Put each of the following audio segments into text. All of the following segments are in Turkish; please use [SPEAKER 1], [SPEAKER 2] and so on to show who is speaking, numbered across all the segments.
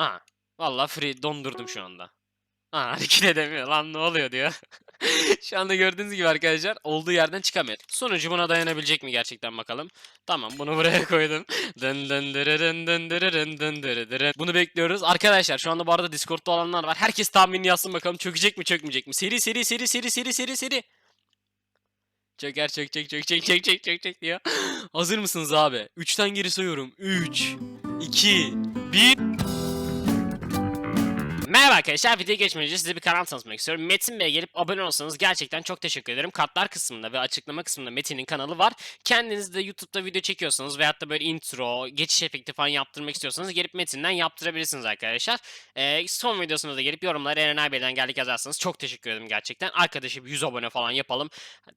[SPEAKER 1] Aha. Valla free dondurdum şu anda. Aa, hareket edemiyor lan ne oluyor diyor. Şu anda gördüğünüz gibi arkadaşlar olduğu yerden çıkamıyor. Sonucu buna dayanabilecek mi gerçekten bakalım. Tamam bunu buraya koydum. Bunu bekliyoruz. Arkadaşlar şu anda bu arada Discord'da olanlar var. Herkes tahminini yazsın bakalım çökecek mi çökmeyecek mi? Seri seri seri seri seri seri seri. Çöker çök çök çök çök çök çök çök çök diyor. Hazır mısınız abi? 3'ten geri sayıyorum. 3 2 1 Merhaba arkadaşlar, videoya geçmeden önce size bir kanal tanıtmak istiyorum. Metin Bey'e gelip abone olsanız gerçekten çok teşekkür ederim. Katlar kısmında ve açıklama kısmında Metin'in kanalı var. Kendiniz de YouTube'da video çekiyorsanız veyahut da böyle intro, geçiş efekti falan yaptırmak istiyorsanız gelip Metin'den yaptırabilirsiniz arkadaşlar. Ee, son videosunda da gelip yorumlara Eren Aybey'den geldik yazarsanız çok teşekkür ederim gerçekten. Arkadaşı bir 100 abone falan yapalım.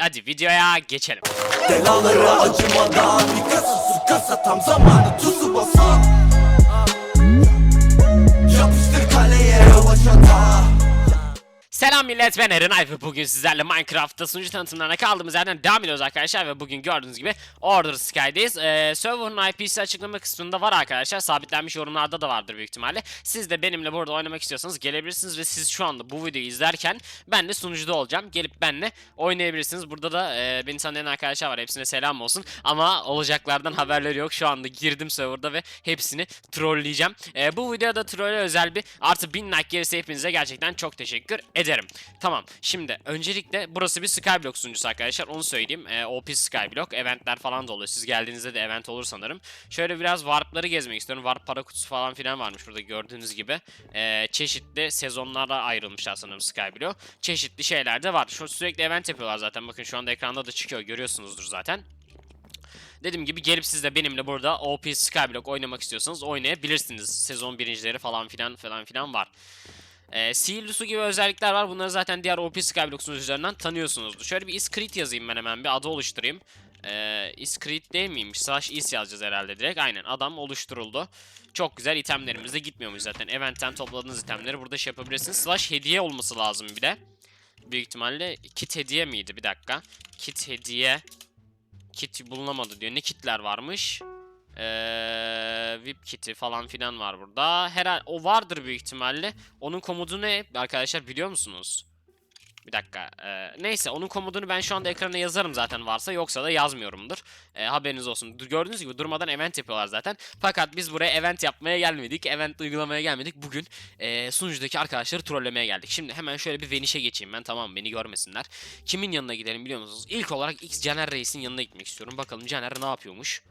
[SPEAKER 1] Hadi videoya geçelim.
[SPEAKER 2] Belaları acımadan Bir kasa sür kasa tam zamanı tuzu basan Yapıştır kaleye shut up.
[SPEAKER 1] Selam millet ben Eren Ay ve bugün sizlerle Minecraft'ta sunucu tanıtımlarına kaldığımız yerden devam ediyoruz arkadaşlar ve bugün gördüğünüz gibi Order Sky'deyiz. Ee, server'ın IP'si açıklama kısmında var arkadaşlar. Sabitlenmiş yorumlarda da vardır büyük ihtimalle. Siz de benimle burada oynamak istiyorsanız gelebilirsiniz ve siz şu anda bu videoyu izlerken ben de sunucuda olacağım. Gelip benimle oynayabilirsiniz. Burada da e, beni tanıyan arkadaşlar var. Hepsine selam olsun. Ama olacaklardan haberleri yok. Şu anda girdim serverda ve hepsini trolleyeceğim. E, bu videoda trolle özel bir artı 1000 like gelirse hepinize gerçekten çok teşekkür ederim. Tamam. Şimdi öncelikle burası bir Skyblock sunucusu arkadaşlar. Onu söyleyeyim. E, OP Skyblock. Eventler falan da oluyor. Siz geldiğinizde de event olur sanırım. Şöyle biraz warp'ları gezmek istiyorum. Warp para kutusu falan filan varmış burada gördüğünüz gibi. E, çeşitli sezonlara ayrılmışlar sanırım Skyblock. Çeşitli şeyler de var. Şu sürekli event yapıyorlar zaten. Bakın şu anda ekranda da çıkıyor. Görüyorsunuzdur zaten. Dediğim gibi gelip siz de benimle burada OP Skyblock oynamak istiyorsanız oynayabilirsiniz. Sezon birincileri falan filan falan filan var. Ee, Sihirli su gibi özellikler var. Bunları zaten diğer OP Skyblock sunucularından tanıyorsunuzdur. Şöyle bir iscrit yazayım ben hemen bir adı oluşturayım. Ee, iscrit değil miymiş? Slash is yazacağız herhalde direkt. Aynen adam oluşturuldu. Çok güzel itemlerimiz de gitmiyormuş zaten. Event'ten topladığınız itemleri burada şey yapabilirsiniz. Slash hediye olması lazım bir de. Büyük ihtimalle kit hediye miydi? Bir dakika. Kit hediye. Kit bulunamadı diyor. Ne kitler varmış? Ee, VIP kiti falan filan var burada. Herhal o vardır büyük ihtimalle. Onun komodu ne arkadaşlar biliyor musunuz? Bir dakika. ee, neyse onun komodunu ben şu anda ekrana yazarım zaten varsa yoksa da yazmıyorumdur. Ee, haberiniz olsun. Gördüğünüz gibi durmadan event yapıyorlar zaten. Fakat biz buraya event yapmaya gelmedik. Event uygulamaya gelmedik. Bugün ee, sunucudaki arkadaşları trollemeye geldik. Şimdi hemen şöyle bir Veniş'e geçeyim ben tamam beni görmesinler. Kimin yanına gidelim biliyor musunuz? İlk olarak X Caner Reis'in yanına gitmek istiyorum. Bakalım Caner ne yapıyormuş?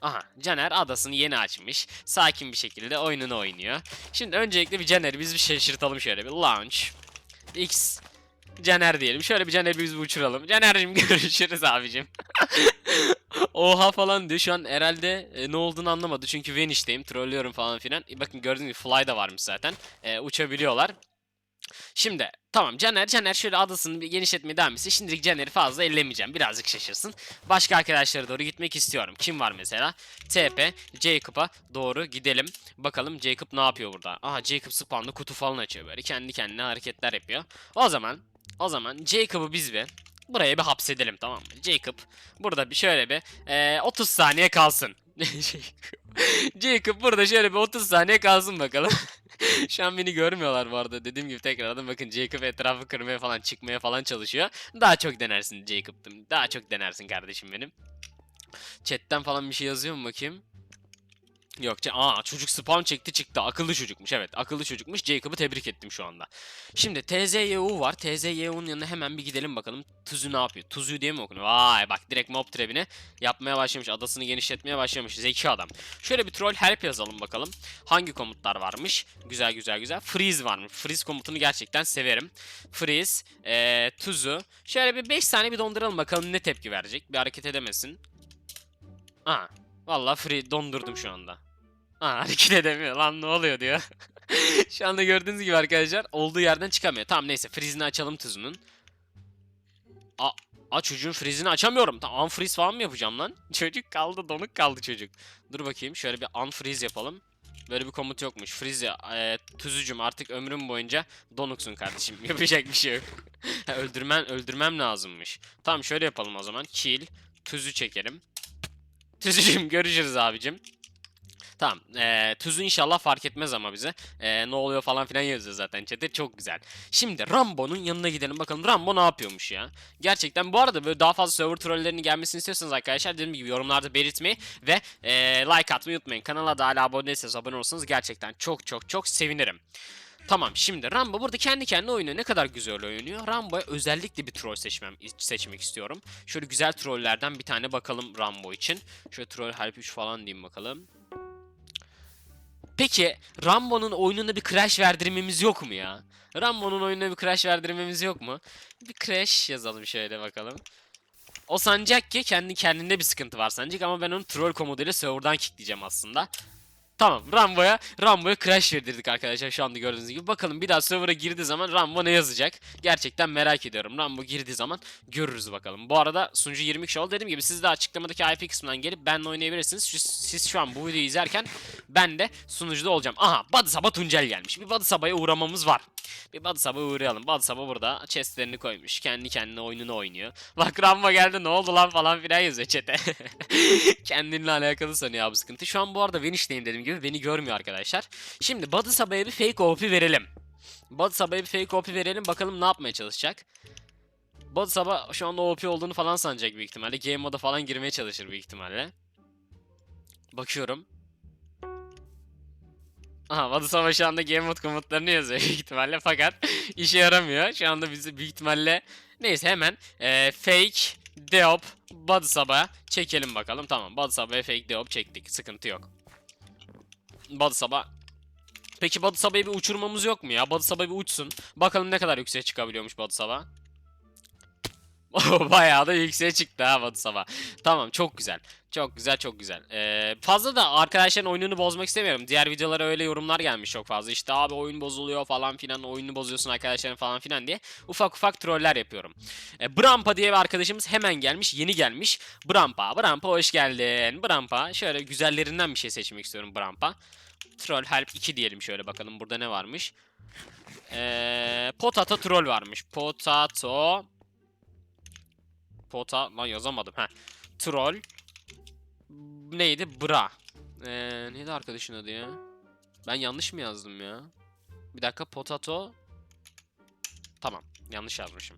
[SPEAKER 1] Aha Caner adasını yeni açmış. Sakin bir şekilde oyununu oynuyor. Şimdi öncelikle bir Caner'i biz bir şaşırtalım şöyle bir. Launch. X. Caner diyelim. Şöyle bir Caner'i biz bir uçuralım. Caner'cim görüşürüz abicim. Oha falan diyor. Şu an herhalde e, ne olduğunu anlamadı. Çünkü Vanish'teyim. Trollüyorum falan filan. E, bakın gördüğünüz gibi Fly da varmış zaten. E, uçabiliyorlar. Şimdi tamam Caner Caner şöyle adasını genişletmeye devam etsin. Şimdilik Caner'i fazla ellemeyeceğim. Birazcık şaşırsın. Başka arkadaşlara doğru gitmek istiyorum. Kim var mesela? TP Jacob'a doğru gidelim. Bakalım Jacob ne yapıyor burada? Aha Jacob spawn'da kutu falan açıyor böyle. Kendi kendine hareketler yapıyor. O zaman o zaman Jacob'u biz bir buraya bir hapsedelim tamam mı? Jacob burada bir şöyle bir eee, 30 saniye kalsın. Jacob burada şöyle bir 30 saniye kalsın bakalım. Şu an beni görmüyorlar bu arada. Dediğim gibi tekrardan bakın Jacob etrafı kırmaya falan çıkmaya falan çalışıyor. Daha çok denersin Jacob'tım. Daha çok denersin kardeşim benim. Chatten falan bir şey yazıyor mu bakayım? Yok. Aa çocuk spawn çekti çıktı. Akıllı çocukmuş evet. Akıllı çocukmuş. Jacob'u tebrik ettim şu anda. Şimdi TZYU var. TZYU'nun yanına hemen bir gidelim bakalım. Tuzu ne yapıyor? Tuzu diye mi okunuyor? Vay bak direkt mob trebini yapmaya başlamış. Adasını genişletmeye başlamış. Zeki adam. Şöyle bir troll help yazalım bakalım. Hangi komutlar varmış? Güzel güzel güzel. Freeze varmış. Freeze komutunu gerçekten severim. Freeze, ee, tuzu. Şöyle bir 5 saniye bir donduralım bakalım ne tepki verecek. Bir hareket edemesin. Aa, vallahi free dondurdum şu anda. Aa, hareket edemiyor lan ne oluyor diyor. şu anda gördüğünüz gibi arkadaşlar olduğu yerden çıkamıyor. Tamam neyse freeze'ini açalım tuzunun. A, a çocuğun freeze'ini açamıyorum. Tamam unfreeze falan mı yapacağım lan? Çocuk kaldı donuk kaldı çocuk. Dur bakayım şöyle bir unfreeze yapalım. Böyle bir komut yokmuş. Freeze e, tuzucum artık ömrüm boyunca donuksun kardeşim. Yapacak bir şey yok. Ha, öldürmen öldürmem lazımmış. Tamam şöyle yapalım o zaman. Kill. Tuzu çekelim. Tuzucum görüşürüz abicim. Tamam. Ee, tuzu inşallah fark etmez ama bize. Ee, ne oluyor falan filan yazıyor zaten chat'te. Çok güzel. Şimdi Rambo'nun yanına gidelim bakalım Rambo ne yapıyormuş ya. Gerçekten bu arada böyle daha fazla server trollerinin gelmesini istiyorsanız arkadaşlar dediğim gibi yorumlarda belirtmeyi ve ee, like atmayı unutmayın. Kanala da hala abone değilseniz abone olursanız gerçekten çok çok çok sevinirim. Tamam şimdi Rambo burada kendi kendine oynuyor. Ne kadar güzel oynuyor. Rambo'ya özellikle bir troll seçmem seçmek istiyorum. Şöyle güzel trollerden bir tane bakalım Rambo için. Şöyle troll harp 3 falan diyeyim bakalım. Peki Rambo'nun oyununa bir crash verdirmemiz yok mu ya? Rambo'nun oyununa bir crash verdirmemiz yok mu? Bir crash yazalım şöyle bakalım. O sancak ki kendi kendinde bir sıkıntı var sancak ama ben onu troll komoduyla serverdan kickleyeceğim aslında. Tamam Rambo'ya Rambo'ya crash verdirdik arkadaşlar şu anda gördüğünüz gibi. Bakalım bir daha server'a girdiği zaman Rambo ne yazacak? Gerçekten merak ediyorum. Rambo girdiği zaman görürüz bakalım. Bu arada sunucu 20 kişi oldu. Dediğim gibi siz de açıklamadaki IP kısmından gelip benle oynayabilirsiniz. Siz, siz şu an bu videoyu izlerken ben de sunucuda olacağım. Aha Bady Sabah Tuncel gelmiş. Bir Bady Sabah'a uğramamız var. Bir Bady Sabah'a uğrayalım. Bady Sabah burada chestlerini koymuş. Kendi kendine oyununu oynuyor. Bak Rambo geldi ne oldu lan falan filan yazıyor chat'e. Kendinle alakalı sanıyor abi sıkıntı. Şu an bu arada Veniş'teyim dediğim gibi. Beni görmüyor arkadaşlar. Şimdi Bady Sabah'a bir fake OP verelim. Bady Sabah'a bir fake OP verelim. Bakalım ne yapmaya çalışacak. Body Sabah şu anda OP olduğunu falan sanacak büyük ihtimalle. Game moda falan girmeye çalışır büyük ihtimalle. Bakıyorum. Aha Body Sabah şu anda Game Mode komutlarını yazıyor büyük ihtimalle fakat işe yaramıyor. Şu anda bizi büyük ihtimalle neyse hemen eee, fake deop Body Sabah'a çekelim bakalım. Tamam Body Sabah'a fake deop çektik. Sıkıntı yok. Body Sabah Peki Bady Sabah'ı bir uçurmamız yok mu ya? Bady Sabah bir uçsun. Bakalım ne kadar yükseğe çıkabiliyormuş Bady Sabah. Bayağı da yükseğe çıktı ha Batu Sabah. Tamam çok güzel. Çok güzel çok güzel. Ee, fazla da arkadaşların oyununu bozmak istemiyorum. Diğer videolara öyle yorumlar gelmiş çok fazla. İşte abi oyun bozuluyor falan filan. Oyununu bozuyorsun arkadaşların falan filan diye. Ufak ufak troller yapıyorum. Ee, Brampa diye bir arkadaşımız hemen gelmiş. Yeni gelmiş. Brampa. Brampa hoş geldin. Brampa. Şöyle güzellerinden bir şey seçmek istiyorum Brampa. Troll Help 2 diyelim şöyle bakalım. Burada ne varmış? Ee, Potato Troll varmış. Potato... Pota lan yazamadım ha. Troll neydi? Bra. Ee, neydi arkadaşın adı ya? Ben yanlış mı yazdım ya? Bir dakika potato. Tamam yanlış yazmışım.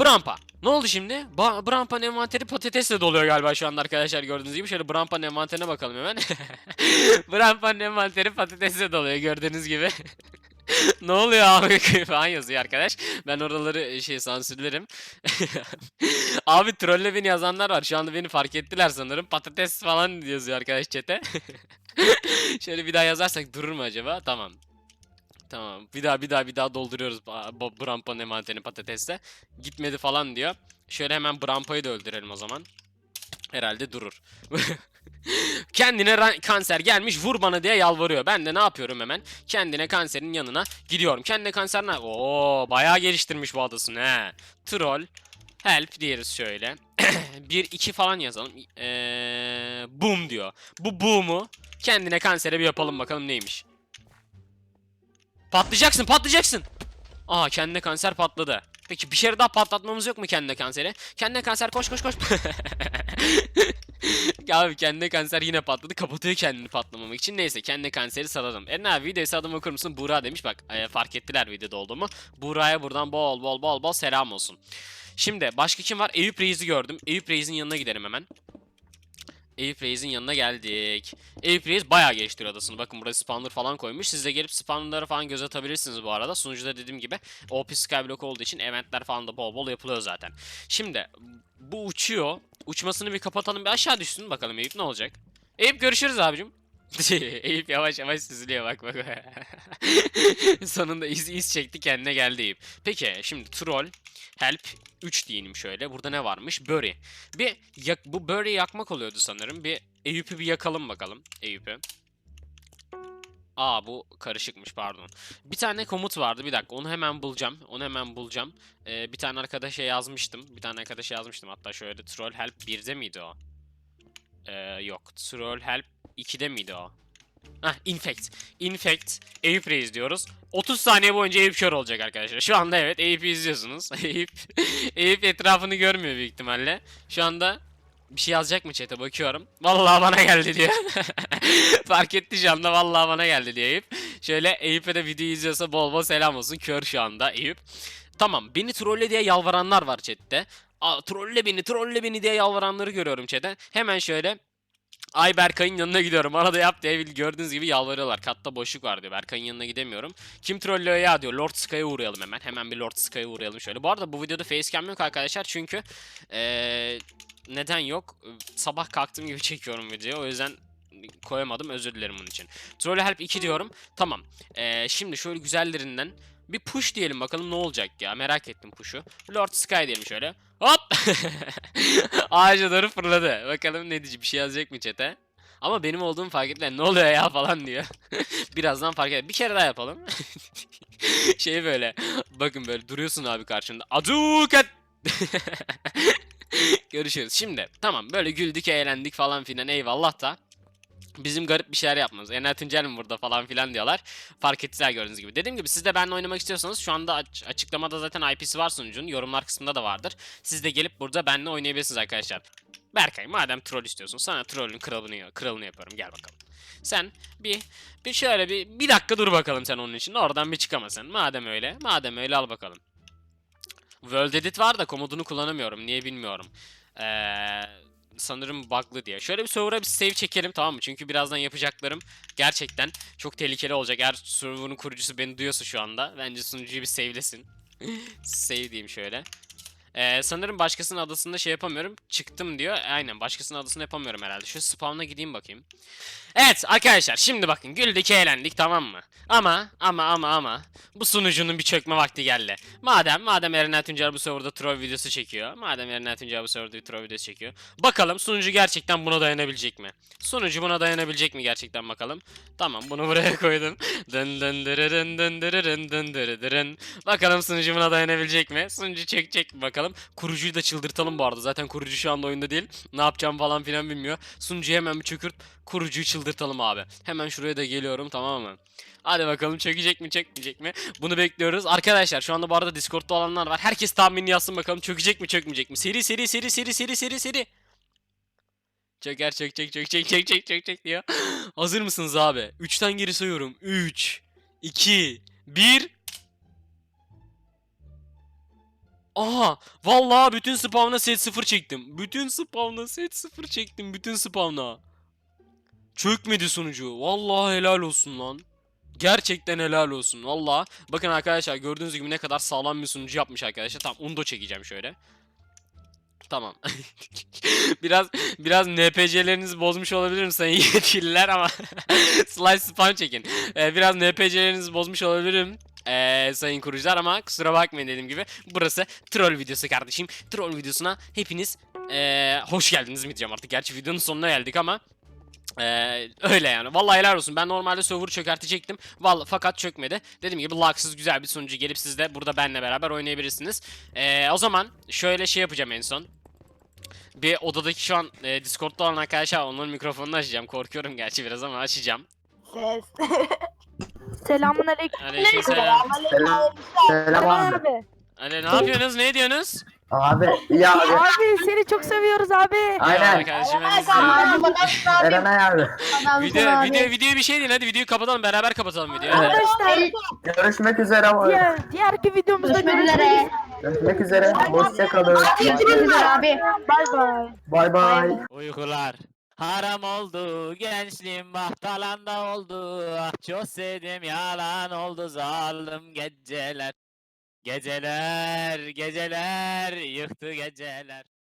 [SPEAKER 1] Brampa. Ne oldu şimdi? Ba Brampa'nın envanteri patatesle doluyor galiba şu anda arkadaşlar gördüğünüz gibi. Şöyle Brampa'nın envanterine bakalım hemen. Brampa'nın envanteri patatesle doluyor gördüğünüz gibi. ne oluyor abi falan yazıyor arkadaş. Ben oraları şey sansürlerim. abi trolle beni yazanlar var. Şu anda beni fark ettiler sanırım. Patates falan yazıyor arkadaş chat'e. Şöyle bir daha yazarsak durur mu acaba? Tamam. Tamam. Bir daha bir daha bir daha dolduruyoruz Brampa'nın envanterini patatesle. Gitmedi falan diyor. Şöyle hemen Brampa'yı da öldürelim o zaman. Herhalde durur. Kendine kanser gelmiş vur bana diye yalvarıyor. Ben de ne yapıyorum hemen? Kendine kanserin yanına gidiyorum. Kendine kanser ne? Oo bayağı geliştirmiş bu adasını he. Troll. Help diyoruz şöyle. 1 2 falan yazalım. Ee, boom diyor. Bu boom'u kendine kansere bir yapalım bakalım neymiş. Patlayacaksın, patlayacaksın. Aa kendine kanser patladı. Peki bir şey daha patlatmamız yok mu kendine kanseri? Kendine kanser koş koş koş. Abi kendine kanser yine patladı. Kapatıyor kendini patlamamak için. Neyse kendine kanseri salalım. E ne abi videosu adımı okur musun? Buğra demiş bak. e, fark ettiler videoda olduğumu. Buğra'ya buradan bol bol bol bol selam olsun. Şimdi başka kim var? Eyüp Reis'i gördüm. Eyüp Reis'in yanına gidelim hemen. Reis'in yanına geldik. Reis bayağı geliştiriyor adasını. Bakın burada spawner falan koymuş. Siz de gelip spawnerları falan göz atabilirsiniz bu arada. Sunucuda dediğim gibi OP Skyblock olduğu için eventler falan da bol bol yapılıyor zaten. Şimdi bu uçuyor. Uçmasını bir kapatalım. Bir aşağı düşsün bakalım Eyüp ne olacak? Eyüp görüşürüz abicim. Eyüp yavaş yavaş süzülüyor bak bak. Sonunda iz, iz çekti kendine geldi Eyüp. Peki şimdi troll help 3 diyelim şöyle. Burada ne varmış? Bury. Bir yak, bu Bury'i yakmak oluyordu sanırım. Bir Eyüp'ü bir yakalım bakalım. Eyüp'ü. Aa bu karışıkmış pardon. Bir tane komut vardı bir dakika onu hemen bulacağım. Onu hemen bulacağım. Ee, bir tane arkadaşa yazmıştım. Bir tane arkadaşa yazmıştım hatta şöyle troll help 1'de miydi o? Ee, yok troll help 2'de miydi o? Hah infect. Infect. Eyüp Reis diyoruz. 30 saniye boyunca Eyüp kör olacak arkadaşlar. Şu anda evet Eyüp'ü izliyorsunuz. Eyüp, Eyüp etrafını görmüyor büyük ihtimalle. Şu anda bir şey yazacak mı chat'e bakıyorum. Vallahi bana geldi diyor. Fark etti şu anda vallahi bana geldi diyor Eyüp. Şöyle Eyüp'e de video izliyorsa bol bol selam olsun. Kör şu anda Eyüp. Tamam beni trolle diye yalvaranlar var chatte. Aa, trolle beni trolle beni diye yalvaranları görüyorum chatte. Hemen şöyle Ay Berkay'ın yanına gidiyorum. Bana da yap diye bil- gördüğünüz gibi yalvarıyorlar. Katta boşluk var diyor. Berkay'ın yanına gidemiyorum. Kim trollüyor ya diyor. Lord Sky'a uğrayalım hemen. Hemen bir Lord Sky'a uğrayalım şöyle. Bu arada bu videoda facecam yok arkadaşlar. Çünkü eee, neden yok? Sabah kalktığım gibi çekiyorum videoyu. O yüzden koyamadım. Özür dilerim bunun için. Troll Help 2 diyorum. Tamam. Eee, şimdi şöyle güzellerinden bir push diyelim bakalım ne olacak ya. Merak ettim push'u. Lord Sky diyelim şöyle. Hop! Ağaca doğru fırladı. Bakalım ne diyecek bir şey yazacak mı chat'e? Ama benim olduğumu fark ettiler. Ne oluyor ya falan diyor. Birazdan fark eder. Bir kere daha yapalım. şey böyle. Bakın böyle duruyorsun abi karşımda. Adukat! Görüşürüz. Şimdi tamam böyle güldük eğlendik falan filan eyvallah da bizim garip bir şeyler yapmamız. Enel Tuncel mi burada falan filan diyorlar. Fark ettiler gördüğünüz gibi. Dediğim gibi siz de benimle oynamak istiyorsanız şu anda aç- açıklamada zaten IP'si var sunucunun. Yorumlar kısmında da vardır. Siz de gelip burada benimle oynayabilirsiniz arkadaşlar. Berkay madem troll istiyorsun sana trollün kralını, kralını yaparım gel bakalım. Sen bir bir şöyle bir bir dakika dur bakalım sen onun için. Oradan bir çıkamasın. Madem öyle. Madem öyle al bakalım. World Edit var da komodunu kullanamıyorum. Niye bilmiyorum. Eee sanırım bug'lı diye. Şöyle bir server'a bir save çekelim tamam mı? Çünkü birazdan yapacaklarım gerçekten çok tehlikeli olacak. Eğer server'ın kurucusu beni duyuyorsa şu anda bence sunucuyu bir save'lesin. save diyeyim şöyle. Ee, sanırım başkasının adasında şey yapamıyorum. Çıktım diyor. Aynen başkasının adasında yapamıyorum herhalde. Şu spawn'a gideyim bakayım. Evet arkadaşlar şimdi bakın güldük eğlendik tamam mı? Ama ama ama ama bu sunucunun bir çökme vakti geldi. Madem madem Eren Tuncer bu serverda troll videosu çekiyor. Madem Eren Tuncer bu serverda bir troll videosu çekiyor. Bakalım sunucu gerçekten buna dayanabilecek mi? Sunucu buna dayanabilecek mi gerçekten bakalım. Tamam bunu buraya koydum. Dın dın dırırın dın dırırın dın dırırın. Bakalım sunucu buna dayanabilecek mi? Sunucu çekecek mi bakalım. Kurucuyu da çıldırtalım bu arada. Zaten kurucu şu anda oyunda değil. Ne yapacağım falan filan bilmiyor. Sunucuyu hemen bir çökürt. Kurucuyu çıldırtalım abi. Hemen şuraya da geliyorum tamam mı? Hadi bakalım çökecek mi çökmeyecek mi? Bunu bekliyoruz. Arkadaşlar şu anda bu arada Discord'da olanlar var. Herkes tahminini yazsın bakalım çökecek mi çökmeyecek mi? Seri seri seri seri seri seri seri. Çöker çök çök çök çök çök çök çök çök diyor. Hazır mısınız abi? 3'ten geri sayıyorum. 3 2 1 Aha! Vallahi bütün spawn'a set 0 çektim. Bütün spawn'a set 0 çektim. Bütün spawn'a. Çökmedi sunucu. Vallahi helal olsun lan. Gerçekten helal olsun. Vallahi. Bakın arkadaşlar gördüğünüz gibi ne kadar sağlam bir sunucu yapmış arkadaşlar. Tamam undo çekeceğim şöyle. Tamam. biraz biraz NPC'lerinizi bozmuş olabilirim sayın yetkililer ama slide spam çekin. Ee, biraz NPC'lerinizi bozmuş olabilirim. Ee, sayın kurucular ama kusura bakmayın dediğim gibi burası troll videosu kardeşim. Troll videosuna hepiniz ee, hoş geldiniz mi diyeceğim artık. Gerçi videonun sonuna geldik ama ee, öyle yani. Vallahi helal olsun. Ben normalde server çökertecektim. Vallahi fakat çökmedi. Dediğim gibi lagsız güzel bir sunucu gelip siz de burada benle beraber oynayabilirsiniz. Ee, o zaman şöyle şey yapacağım en son. Bir odadaki şu an e, Discord'da olan arkadaşlar onların mikrofonunu açacağım. Korkuyorum gerçi biraz ama açacağım.
[SPEAKER 3] Selamun aleyküm.
[SPEAKER 1] Aleykümselam.
[SPEAKER 4] Selam. Selam abi.
[SPEAKER 3] abi.
[SPEAKER 1] Ale ne yapıyorsunuz? Ne diyorsunuz?
[SPEAKER 4] Abi iyi abi.
[SPEAKER 3] Abi seni çok seviyoruz abi.
[SPEAKER 4] Aynen.
[SPEAKER 1] Ya kardeşim ben sizi-
[SPEAKER 4] Erenay abi.
[SPEAKER 1] Video, video, video bir şey değil. Hadi videoyu kapatalım. Beraber kapatalım videoyu.
[SPEAKER 3] Arkadaşlar
[SPEAKER 4] Görüşmek üzere abi.
[SPEAKER 3] diğer, diğerki videomuzda
[SPEAKER 5] Görüşmek
[SPEAKER 3] görüşmek
[SPEAKER 5] üzere.
[SPEAKER 3] üzere.
[SPEAKER 4] Görüşmek üzere. Hoşça kalın.
[SPEAKER 5] Görüşmek üzere abi.
[SPEAKER 3] Bay bay.
[SPEAKER 4] Bay bay.
[SPEAKER 6] Uykular haram oldu, gençliğim bahtalanda oldu. Ah çok sevdim yalan oldu zalim geceler. Geceler, geceler, yıktı geceler.